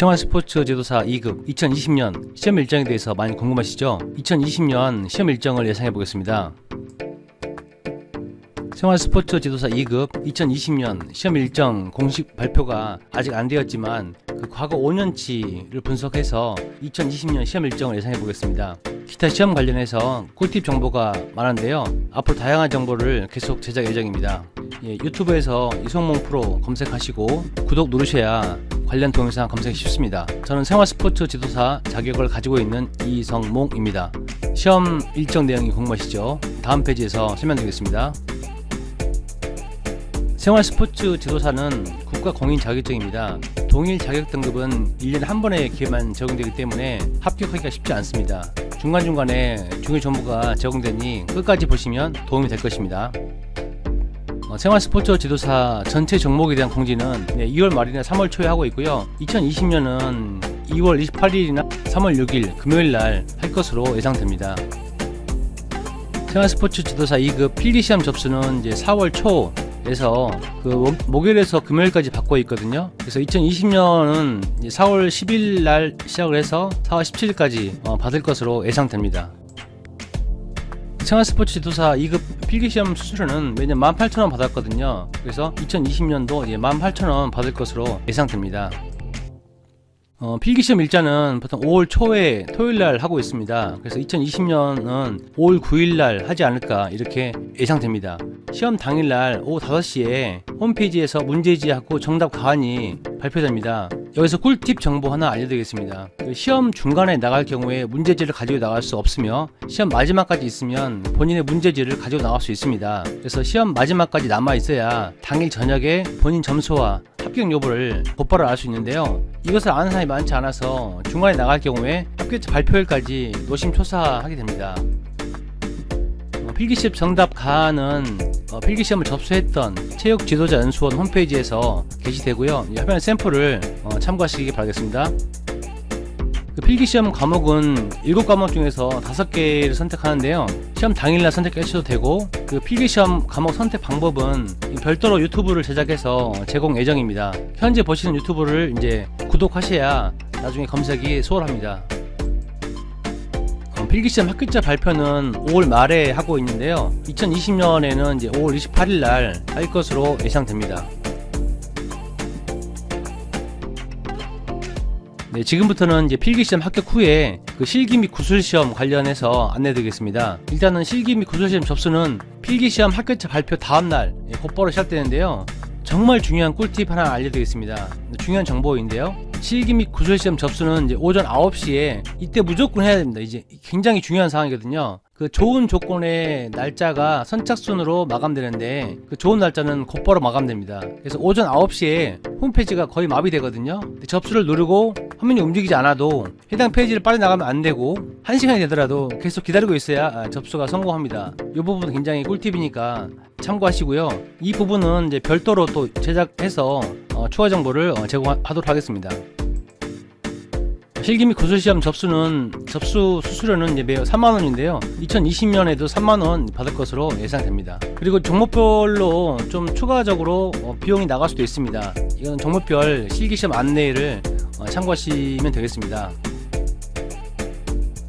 생활 스포츠 지도사 2급 2020년 시험 일정에 대해서 많이 궁금하시죠? 2020년 시험 일정을 예상해 보겠습니다. 생활 스포츠 지도사 2급 2020년 시험 일정 공식 발표가 아직 안 되었지만 그 과거 5년치를 분석해서 2020년 시험 일정을 예상해 보겠습니다. 기타 시험 관련해서 꿀팁 정보가 많은데요. 앞으로 다양한 정보를 계속 제작 예정입니다. 예, 유튜브에서 이성몽 프로 검색하시고 구독 누르셔야 관련 동영상 검색이 쉽습니다. 저는 생활 스포츠 지도사 자격을 가지고 있는 이성몽입니다. 시험 일정 내용이 궁금하시죠? 다음 페이지에서 설명드리겠습니다. 생활 스포츠 지도사는 국가 공인 자격증입니다. 동일 자격 등급은 1년에 한 번의 기회만 적용되기 때문에 합격하기가 쉽지 않습니다. 중간중간에 중요 정보가 적용되니 끝까지 보시면 도움이 될 것입니다. 어, 생활 스포츠 지도사 전체 종목에 대한 공지는 네, 2월 말이나 3월 초에 하고 있고요. 2020년은 2월 28일이나 3월 6일 금요일 날 할 것으로 예상됩니다. 생활 스포츠 지도사 2급 필기 시험 접수는 이제 4월 초 에서 그 목- 목요일에서 금요일까지 받고 있거든요. 그래서 2020년은 4월 10일 날 시작을 해서 4월 17일까지 받을 것으로 예상됩니다. 생활 스포츠 지도사 2급 필기시험 수수료는 매년 18,000원 받았거든요. 그래서 2020년도 18,000원 받을 것으로 예상됩니다. 어, 필기시험 일자는 보통 5월 초에 토요일 날 하고 있습니다. 그래서 2020년은 5월 9일 날 하지 않을까 이렇게 예상됩니다. 시험 당일 날 오후 5시에 홈페이지에서 문제지하고 정답 가안이 발표됩니다. 여기서 꿀팁 정보 하나 알려드리겠습니다. 그 시험 중간에 나갈 경우에 문제지를 가지고 나갈 수 없으며 시험 마지막까지 있으면 본인의 문제지를 가지고 나갈 수 있습니다. 그래서 시험 마지막까지 남아 있어야 당일 저녁에 본인 점수와 합격 여부를 곧바로 알 수 있는데요. 이것을 아는 사람이 많지 않아서 중간에 나갈 경우에 합격자 발표일까지 노심초사하게 됩니다. 어, 필기시험 정답 가안은 어, 필기시험을 접수했던 체육 지도자 연수원 홈페이지에서 게시되고요. 이 화면 샘플을 어, 참고하시기 바라겠습니다. 그 필기시험 과목은 7과목 중에서 5개를 선택하는데요. 시험 당일날 선택하셔도 되고 그 필기시험 과목 선택 방법은 별도로 유튜브를 제작해서 제공 예정입니다. 현재 보시는 유튜브를 이제 구독하셔야 나중에 검색이 수월합니다. 어, 필기시험 합격자 발표는 5월 말에 하고 있는데요. 2020년에는 이제 5월 28일 날 할 것으로 예상됩니다. 네, 지금부터는 이제 필기시험 합격 후에 그 실기 및 구술시험 관련해서 안내드리겠습니다. 일단은 실기 및 구술시험 접수는 필기시험 합격자 발표 다음날 예, 곧바로 시작되는데요. 정말 중요한 꿀팁 하나 알려드리겠습니다. 중요한 정보인데요. 실기 및 구술시험 접수는 이제 오전 9시에 이때 무조건 해야 됩니다. 이제 굉장히 중요한 상황이거든요. 그 좋은 조건의 날짜가 선착순으로 마감되는데 그 좋은 날짜는 곧바로 마감됩니다. 그래서 오전 9시에 홈페이지가 거의 마비되거든요. 접수를 누르고 화면이 움직이지 않아도 해당 페이지를 빨리 나가면 안 되고 1시간이 되더라도 계속 기다리고 있어야 아, 접수가 성공합니다. 이 부분은 굉장히 꿀팁이니까 참고하시고요. 이 부분은 이제 별도로 또 제작해서 어, 추가 정보를 어, 제공하도록 하겠습니다. 실기 및 구술시험 접수는 접수 수수료는 이제 매월 3만 원인데요. 2020년에도 3만 원 받을 것으로 예상됩니다. 그리고 종목별로 좀 추가적으로 어, 비용이 나갈 수도 있습니다. 이건 종목별 실기 시험 안내를 어, 참고하시면 되겠습니다.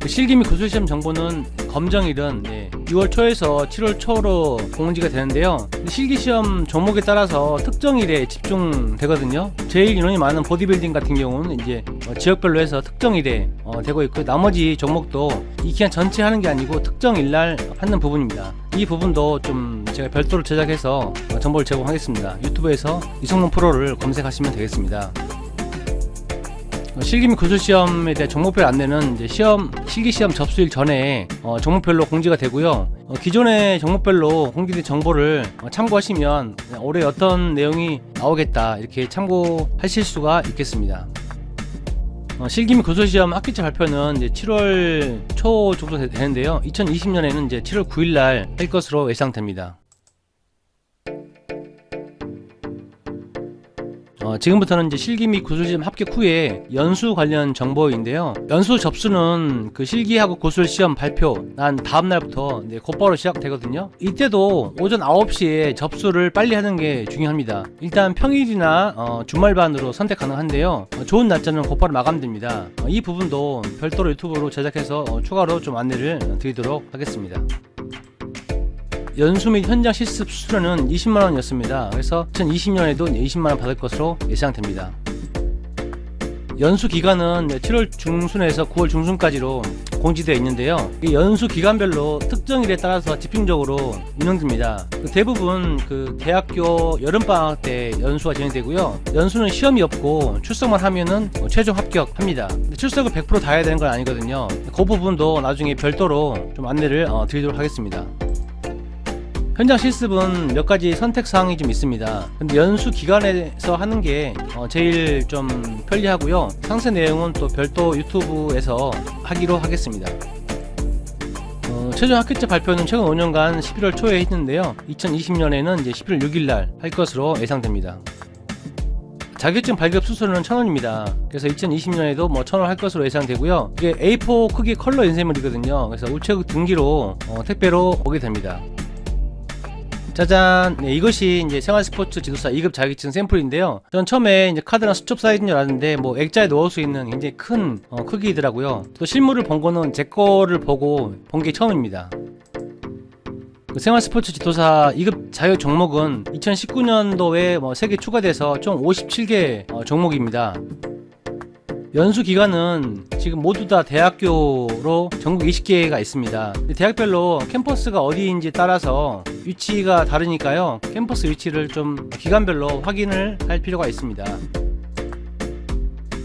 그 실기 및 구술시험 정보는 검정일은 네, 6월 초에서 7월 초로 공지가 되는데요. 실기시험 종목에 따라서 특정일에 집중되거든요. 제일 인원이 많은 보디빌딩 같은 경우는 이제 어, 지역별로 해서 특정일에 어, 되고 있고 나머지 종목도 이 기간 전체 하는 게 아니고 특정일날 하는 부분입니다. 이 부분도 좀 제가 별도로 제작해서 어, 정보를 제공하겠습니다. 유튜브에서 이성룡 프로를 검색하시면 되겠습니다. 어, 실기 및 구술 시험에 대한 종목별 안내는 이제 시험 실기 시험 접수일 전에 어, 종목별로 공지가 되고요. 어, 기존의 종목별로 공개된 정보를 어, 참고하시면 올해 어떤 내용이 나오겠다 이렇게 참고하실 수가 있겠습니다. 어, 실기 및 구술 시험 합격자 발표는 이제 7월 초 정도 되- 되는데요. 2020년에는 이제 7월 9일 날 할 것으로 예상됩니다. 어, 지금부터는 이제 실기 및 구술시험 합격 후에 연수 관련 정보인데요. 연수 접수는 그 실기하고 구술 시험 발표 난 다음 날부터 이제 곧바로 시작되거든요. 이때도 오전 9시에 접수를 빨리 하는 게 중요합니다. 일단 평일이나 어, 주말반으로 선택 가능한데요. 어, 좋은 날짜는 곧바로 마감됩니다. 어, 이 부분도 별도로 유튜브로 제작해서 어, 추가로 좀 안내를 드리도록 하겠습니다. 연수 및 현장 실습 수수료는 20만 원이었습니다. 그래서 2020년에도 20만 원 받을 것으로 예상됩니다. 연수 기간은 7월 중순에서 9월 중순까지로 공지되어 있는데요. 이 연수 기간별로 특정일에 따라서 집중적으로 운영됩니다. 그 대부분 그 대학교 여름방학 때 연수가 진행되고요. 연수는 시험이 없고 출석만 하면은 뭐 최종 합격합니다. 출석을 100%다 해야 되는 건 아니거든요. 그 부분도 나중에 별도로 좀 안내를 어, 드리도록 하겠습니다. 현장 실습은 몇 가지 선택 사항이 좀 있습니다. 근데 연수 기간에서 하는 게 어, 제일 좀 편리하고요. 상세 내용은 또 별도 유튜브에서 하기로 하겠습니다. 어, 최종 합격자 발표는 최근 5년간 11월 초에 했는데요. 2020년에는 이제 11월 6일 날 할 것으로 예상됩니다. 자격증 발급 수수료는 1,000원입니다. 그래서 2020년에도 뭐 1,000원 할 것으로 예상되고요. 이게 A4 크기 컬러 인쇄물이거든요. 그래서 우체국 등기로 어, 택배로 오게 됩니다. 짜잔. 네, 이것이 이제 생활 스포츠 지도사 2급 자격증 샘플인데요. 전 처음에 이제 카드랑 수첩 사이즈인 줄 알았는데 뭐 액자에 넣을 수 있는 굉장히 큰 어, 크기더라고요. 또 실물을 본 거는 제 거를 보고 본 게 처음입니다. 그 생활 스포츠 지도사 2급 자격 종목은 2019년도에 뭐 3개 추가돼서 총 57개 어, 종목입니다 연수 기간은 지금 모두 다 대학교로 전국 20개가 있습니다. 대학별로 캠퍼스가 어디인지 따라서 위치가 다르니까요. 캠퍼스 위치를 좀 기간별로 확인을 할 필요가 있습니다.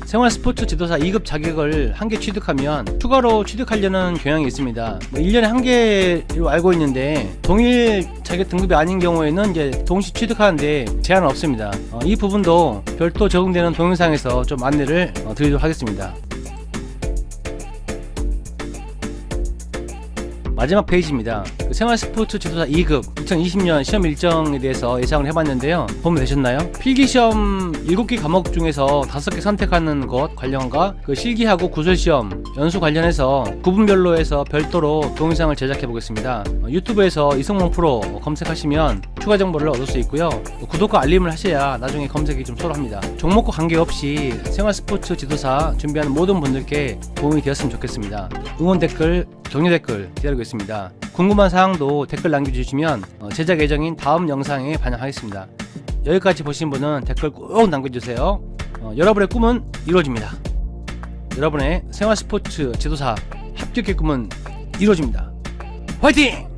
생활 스포츠 지도사 2급 자격을 한 개 취득하면 추가로 취득하려는 경향이 있습니다. 뭐 1년에 한 개로 알고 있는데 동일 자격 등급이 아닌 경우에는 이제 동시 취득하는데 제한은 없습니다. 어, 이 부분도 별도 적용되는 동영상에서 좀 안내를 어, 드리도록 하겠습니다. 마지막 페이지입니다. 그 생활 스포츠 지도사 2급 2020년 시험 일정에 대해서 예상을 해봤는데요. 보면 되셨나요? 필기 시험 7개 과목 중에서 5개 선택하는 것 관련과 그 실기하고 구술 시험 연수 관련해서 구분별로 해서 별도로 동영상을 제작해 보겠습니다. 어, 유튜브에서 이승용 프로 검색하시면 추가 정보를 얻을 수 있고요. 또 구독과 알림을 하셔야 나중에 검색이 좀 수월합니다. 종목과 관계없이 생활 스포츠 지도사 준비하는 모든 분들께 도움이 되었으면 좋겠습니다. 응원 댓글, 격려 댓글 기다리고 있습니다. 궁금한 사항도 댓글 남겨주시면 어, 제작 예정인 다음 영상에 반영하겠습니다. 여기까지 보신 분은 댓글 꼭 남겨주세요. 어, 여러분의 꿈은 이루어집니다. 여러분의 생활 스포츠 지도사 합격의 꿈은 이루어집니다. 화이팅!